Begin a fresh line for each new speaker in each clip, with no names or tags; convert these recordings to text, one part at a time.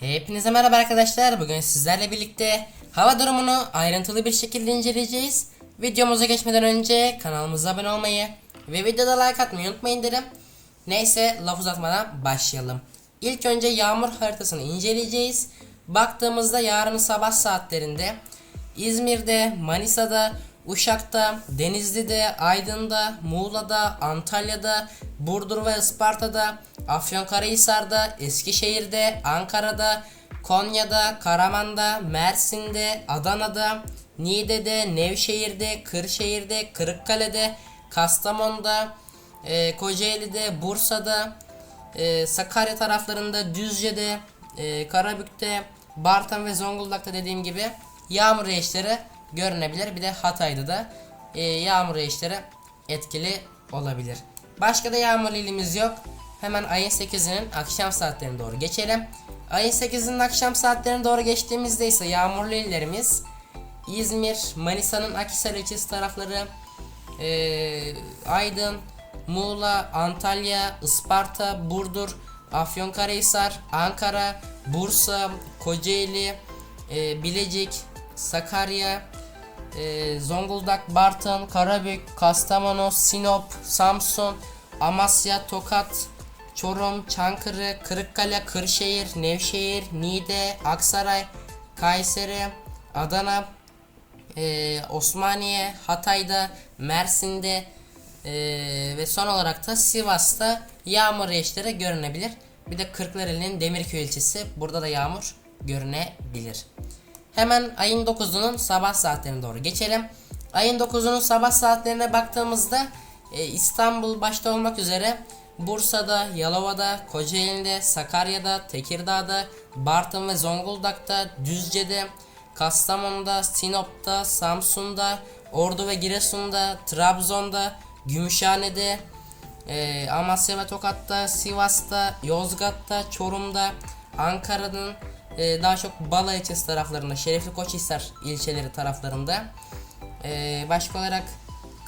Hepinize merhaba arkadaşlar. Bugün sizlerle birlikte hava durumunu ayrıntılı bir şekilde inceleyeceğiz. Videomuza geçmeden önce kanalımıza abone olmayı ve videoda like atmayı unutmayın derim. Neyse laf uzatmadan başlayalım. İlk önce yağmur haritasını inceleyeceğiz. Baktığımızda yarın sabah saatlerinde İzmir'de, Manisa'da, Uşak'ta, Denizli'de, Aydın'da, Muğla'da, Antalya'da, Burdur ve Isparta'da, Afyonkarahisar'da, Eskişehir'de, Ankara'da, Konya'da, Karaman'da, Mersin'de, Adana'da, Niğde'de, Nevşehir'de, Kırşehir'de, Kırıkkale'de, Kastamonu'da, e, Kocaeli'de, Bursa'da, e, Sakarya taraflarında, Düzce'de, e, Karabük'te, Bartın ve Zonguldak'ta dediğim gibi yağmur yağışları görünebilir. Bir de Hatay'da da e, yağmur yağışları etkili olabilir. Başka da yağmurlu ilimiz yok. Hemen ayın 8'inin akşam saatlerine doğru geçelim. Ayın 8'inin akşam saatlerine doğru geçtiğimizde ise yağmurlu illerimiz İzmir, Manisa'nın Akhisar ilçesi tarafları, ee, Aydın, Muğla, Antalya, Isparta, Burdur, Afyonkarahisar, Ankara, Bursa, Kocaeli, e, Bilecik, Sakarya, e, Zonguldak, Bartın, Karabük, Kastamonu, Sinop, Samsun, Amasya, Tokat, Çorum, Çankırı, Kırıkkale, Kırşehir, Nevşehir, Niğde, Aksaray, Kayseri, Adana, ee, Osmaniye, Hatay'da, Mersin'de ee, ve son olarak da Sivas'ta yağmur yağışları görünebilir. Bir de Kırklareli'nin Demirköy ilçesi burada da yağmur görünebilir. Hemen ayın 9'unun sabah saatlerine doğru geçelim. Ayın 9'unun sabah saatlerine baktığımızda e, İstanbul başta olmak üzere Bursa'da, Yalova'da, Kocaeli'nde, Sakarya'da, Tekirdağ'da, Bartın ve Zonguldak'ta, Düzce'de, Kastamonu'da, Sinop'ta, Samsun'da, Ordu ve Giresun'da, Trabzon'da, Gümüşhane'de, e, Amasya ve Tokat'ta, Sivas'ta, Yozgat'ta, Çorum'da, Ankara'nın e, daha çok Bala taraflarında, Şerefli Koçhisar ilçeleri taraflarında. E, başka olarak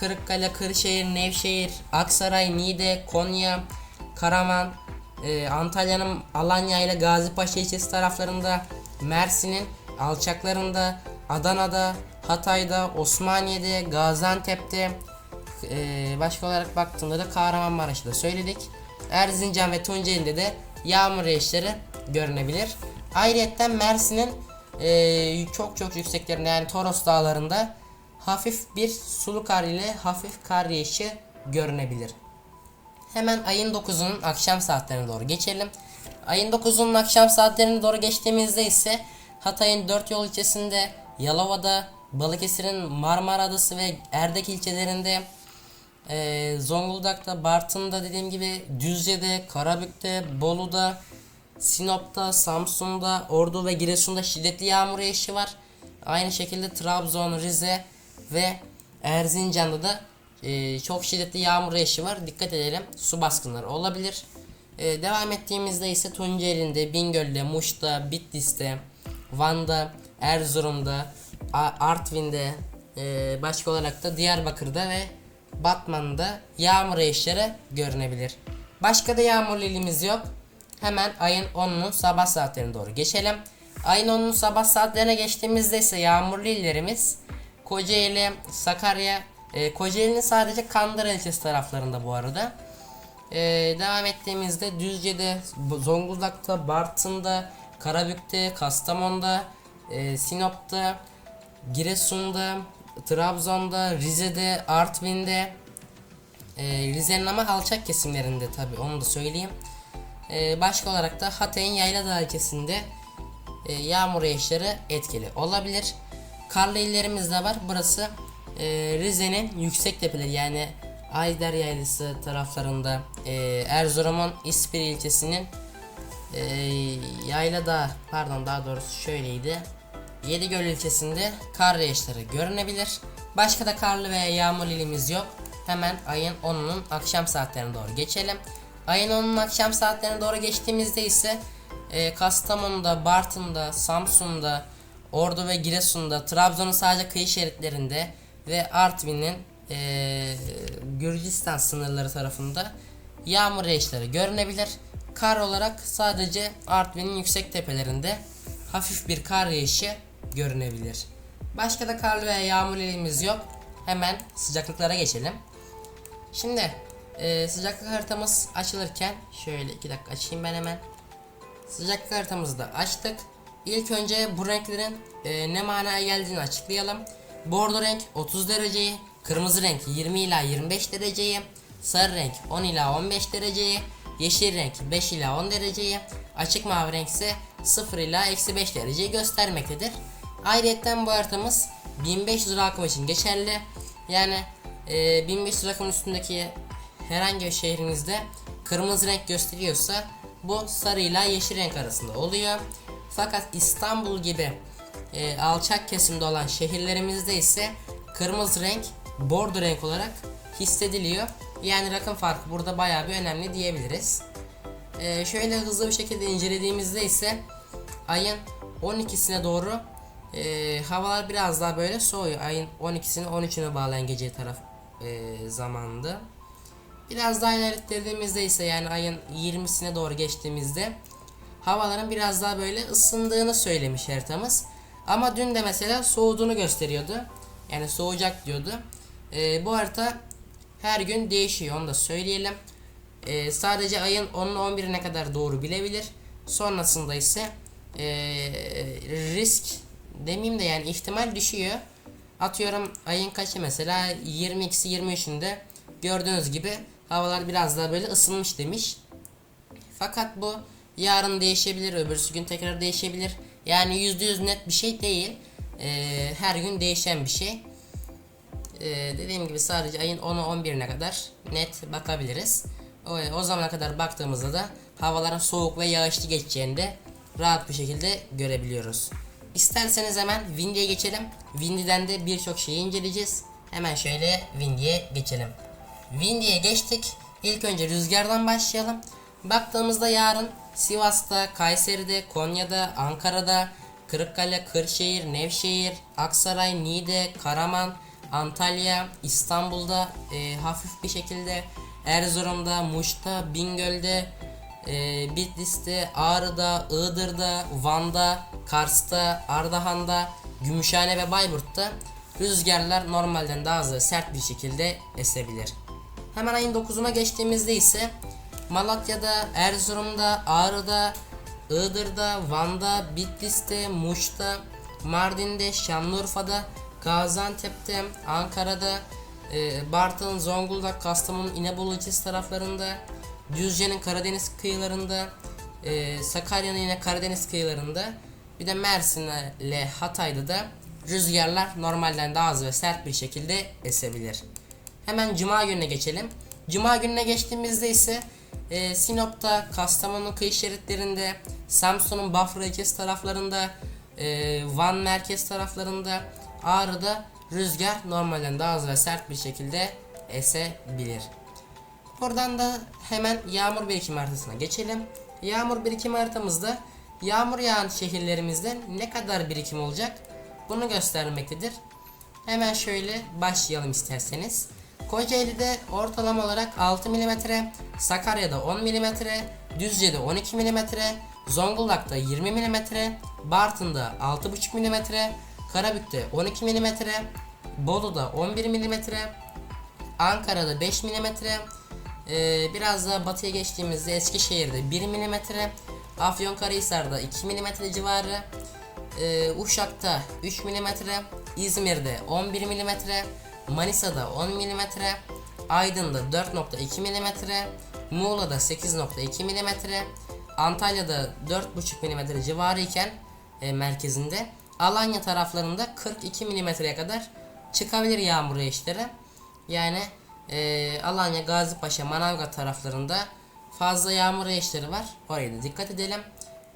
Kırıkkale, Kırşehir, Nevşehir, Aksaray, Niğde, Konya, Karaman, e, Antalya'nın Alanya ile Gazipaşa ilçesi taraflarında, Mersin'in alçaklarında, Adana'da, Hatay'da, Osmaniye'de, Gaziantep'te, e, başka olarak baktığımda da Kahramanmaraş'ta söyledik. Erzincan ve Tunceli'de de yağmur yağışları görünebilir. Ayrıca Mersin'in e, çok çok yükseklerinde yani Toros dağlarında hafif bir sulu kar ile hafif kar yağışı görünebilir. Hemen ayın 9'unun akşam saatlerine doğru geçelim. Ayın 9'unun akşam saatlerine doğru geçtiğimizde ise Hatay'ın 4 yol ilçesinde, Yalova'da, Balıkesir'in Marmara Adası ve Erdek ilçelerinde, e, Zonguldak'ta, Bartın'da dediğim gibi Düzce'de, Karabük'te, Bolu'da, Sinop'ta, Samsun'da, Ordu ve Giresun'da şiddetli yağmur yağışı var. Aynı şekilde Trabzon, Rize ve Erzincan'da da e, çok şiddetli yağmur yağışı var. Dikkat edelim. Su baskınları olabilir. E, devam ettiğimizde ise Tunceli'nde, Bingöl'de, Muş'ta, Bitlis'te, Van'da, Erzurum'da, Artvin'de, e, başka olarak da Diyarbakır'da ve Batman'da yağmur yağışları görünebilir. Başka da yağmurlu ilimiz yok. Hemen ayın 10'unun sabah saatlerine doğru geçelim. Ayın 10'unun sabah saatlerine geçtiğimizde ise yağmurlu illerimiz Kocaeli, Sakarya, e, Kocaeli'nin sadece Kandıra ilçesi taraflarında bu arada. E, devam ettiğimizde Düzce'de, Zonguldak'ta, Bartın'da, Karabük'te, Kastamonu'da, e, Sinop'ta, Giresun'da, Trabzon'da, Rize'de, Artvin'de, e, Rize'nin ama alçak kesimlerinde tabi onu da söyleyeyim. E, başka olarak da Hatay'ın Yayladağ ilçesinde e, yağmur yağışları etkili olabilir. Karlı illerimiz de var. Burası e, Rize'nin yüksek tepeleri yani Ayder Yaylası taraflarında e, Erzurum'un İspir ilçesinin e, Yayladağ pardon daha doğrusu şöyleydi. Yedigöl ilçesinde kar yağışları görünebilir. Başka da karlı veya yağmurlu ilimiz yok. Hemen ayın 10'unun akşam saatlerine doğru geçelim. Ayın 10'unun akşam saatlerine doğru geçtiğimizde ise e, Kastamonu'da, Bartın'da, Samsun'da, Ordu ve Giresun'da, Trabzon'un sadece kıyı şeritlerinde ve Artvin'in e, Gürcistan sınırları tarafında yağmur yağışları görünebilir. kar olarak sadece Artvin'in yüksek tepelerinde hafif bir kar yağışı görünebilir. Başka da karlı veya yağmurlu ilimiz yok. Hemen sıcaklıklara geçelim. Şimdi e, sıcaklık haritamız açılırken şöyle iki dakika açayım ben hemen. Sıcaklık haritamızı da açtık. İlk önce bu renklerin e, ne manaya geldiğini açıklayalım. Bordo renk 30 dereceyi, kırmızı renk 20 ila 25 dereceyi, sarı renk 10 ila 15 dereceyi, yeşil renk 5 ila 10 dereceyi, açık mavi renk ise 0 ila eksi 5 dereceyi göstermektedir. Ayrıca bu haritamız 1500 rakım için geçerli. Yani e, 1500 rakımın üstündeki herhangi bir şehrinizde kırmızı renk gösteriyorsa bu sarı ile yeşil renk arasında oluyor. Fakat İstanbul gibi e, alçak kesimde olan şehirlerimizde ise kırmızı renk bordo renk olarak hissediliyor. Yani rakım farkı burada bayağı bir önemli diyebiliriz. E, şöyle hızlı bir şekilde incelediğimizde ise ayın 12'sine doğru e, havalar biraz daha böyle soğuyor. Ayın 12'sine 13'üne bağlayan gece taraf e, zamandı. Biraz daha ilerlettiğimizde ise yani ayın 20'sine doğru geçtiğimizde havaların biraz daha böyle ısındığını söylemiş haritamız. Ama dün de mesela soğuduğunu gösteriyordu. Yani soğuyacak diyordu. Ee, bu harita her gün değişiyor onu da söyleyelim. Ee, sadece ayın 10'una 11'ine kadar doğru bilebilir. Sonrasında ise ee, risk demeyeyim de yani ihtimal düşüyor. Atıyorum ayın kaçı mesela 22'si 23'ünde gördüğünüz gibi havalar biraz daha böyle ısınmış demiş. Fakat bu yarın değişebilir, öbürsü gün tekrar değişebilir. Yani %100 net bir şey değil. Ee, her gün değişen bir şey. Ee, dediğim gibi sadece ayın 10'u 11'ine kadar net bakabiliriz. O, o zamana kadar baktığımızda da havaların soğuk ve yağışlı geçeceğini de rahat bir şekilde görebiliyoruz. İsterseniz hemen Windy'ye geçelim. Windy'den de birçok şeyi inceleyeceğiz. Hemen şöyle Windy'ye geçelim. Windy'ye geçtik. İlk önce rüzgardan başlayalım. Baktığımızda yarın Sivas'ta, Kayseri'de, Konya'da, Ankara'da, Kırıkkale, Kırşehir, Nevşehir, Aksaray, Niğde, Karaman, Antalya, İstanbul'da e, hafif bir şekilde Erzurum'da, Muş'ta, Bingöl'de, e, Bitlis'te, Ağrı'da, Iğdır'da, Van'da, Kars'ta, Ardahan'da, Gümüşhane ve Bayburt'ta rüzgarlar normalden daha ve sert bir şekilde esebilir. Hemen ayın 9'una geçtiğimizde ise Malatya'da, Erzurum'da, Ağrı'da, Iğdır'da, Van'da, Bitlis'te, Muş'ta, Mardin'de, Şanlıurfa'da, Gaziantep'te, Ankara'da, e, Bartın, Zonguldak, Kastamonu, İnebolu ilçesi taraflarında, Düzce'nin Karadeniz kıyılarında, e, Sakarya'nın yine Karadeniz kıyılarında, bir de Mersin ile Hatay'da da rüzgarlar normalden daha az ve sert bir şekilde esebilir. Hemen Cuma gününe geçelim. Cuma gününe geçtiğimizde ise e, Sinop'ta, Kastamonu kıyı şeritlerinde, Samsun'un Bafra ilçesi taraflarında, e, Van merkez taraflarında, Ağrı'da rüzgar normalden daha az ve sert bir şekilde esebilir. Buradan da hemen yağmur birikim haritasına geçelim. Yağmur birikim haritamızda yağmur yağan şehirlerimizde ne kadar birikim olacak bunu göstermektedir. Hemen şöyle başlayalım isterseniz. Kocaeli'de ortalama olarak 6 mm, Sakarya'da 10 mm, Düzce'de 12 mm, Zonguldak'ta 20 mm, Bartın'da 6,5 mm, Karabük'te 12 mm, Bolu'da 11 mm, Ankara'da 5 mm, ee, biraz daha batıya geçtiğimizde Eskişehir'de 1 mm, Afyonkarahisar'da 2 mm civarı, ee, Uşak'ta 3 mm, İzmir'de 11 mm, Manisa'da 10 mm, Aydın'da 4.2 mm, Muğla'da 8.2 mm, Antalya'da 4.5 mm civarı iken e, merkezinde Alanya taraflarında 42 mm'ye kadar çıkabilir yağmur yağışları. Yani e, Alanya, Gazipaşa, Manavgat taraflarında fazla yağmur yağışları var. Oraya da dikkat edelim.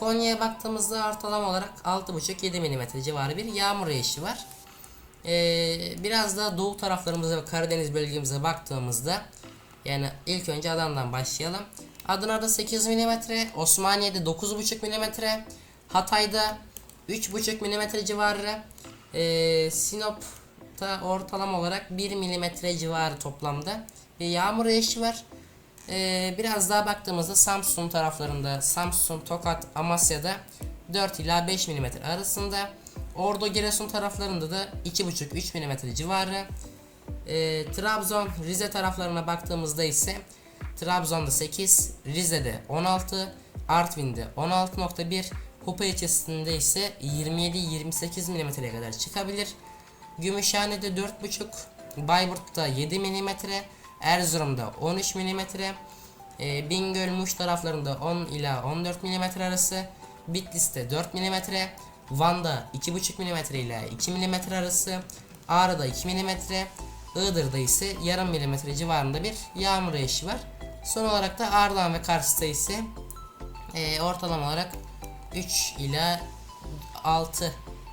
Konya'ya baktığımızda ortalama olarak 6.5-7 mm civarı bir yağmur yağışı var. Ee, biraz daha doğu taraflarımıza ve Karadeniz bölgemize baktığımızda yani ilk önce Adana'dan başlayalım. Adana'da 8 mm, Osmaniye'de 9.5 mm, Hatay'da 3.5 mm civarı, ee, Sinop'ta ortalama olarak 1 mm civarı toplamda bir yağmur yağışı var. Ee, biraz daha baktığımızda Samsun taraflarında Samsun, Tokat, Amasya'da 4 ila 5 mm arasında. Ordu, Giresun taraflarında da 2,5-3 mm civarı. Ee, Trabzon, Rize taraflarına baktığımızda ise Trabzon'da 8, Rize'de 16, Artvin'de 16.1, Kupa ilçesinde ise 27-28 mm'ye kadar çıkabilir. Gümüşhane'de 4.5, Bayburt'ta 7 mm, Erzurum'da 13 mm, e, Bingöl, Muş taraflarında 10 ila 14 mm arası, Bitlis'te 4 mm, Van'da 2.5 mm ile 2 mm arası, Ağrı'da 2 mm, Iğdır'da ise yarım milimetre civarında bir yağmur yağışı var. Son olarak da Ardahan ve Kars'ta ise e, ortalama olarak 3 ila 6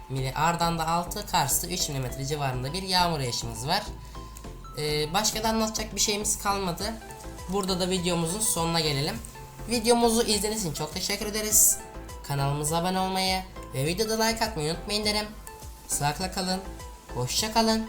mili Ardahan'da 6 Kars'ta 3 milimetre civarında bir yağmur yağışımız var. E, başka da anlatacak bir şeyimiz kalmadı. Burada da videomuzun sonuna gelelim. Videomuzu izlediğiniz için çok teşekkür ederiz. Kanalımıza abone olmayı ve videoda like atmayı unutmayın derim. Sağlıkla kalın. Hoşça kalın.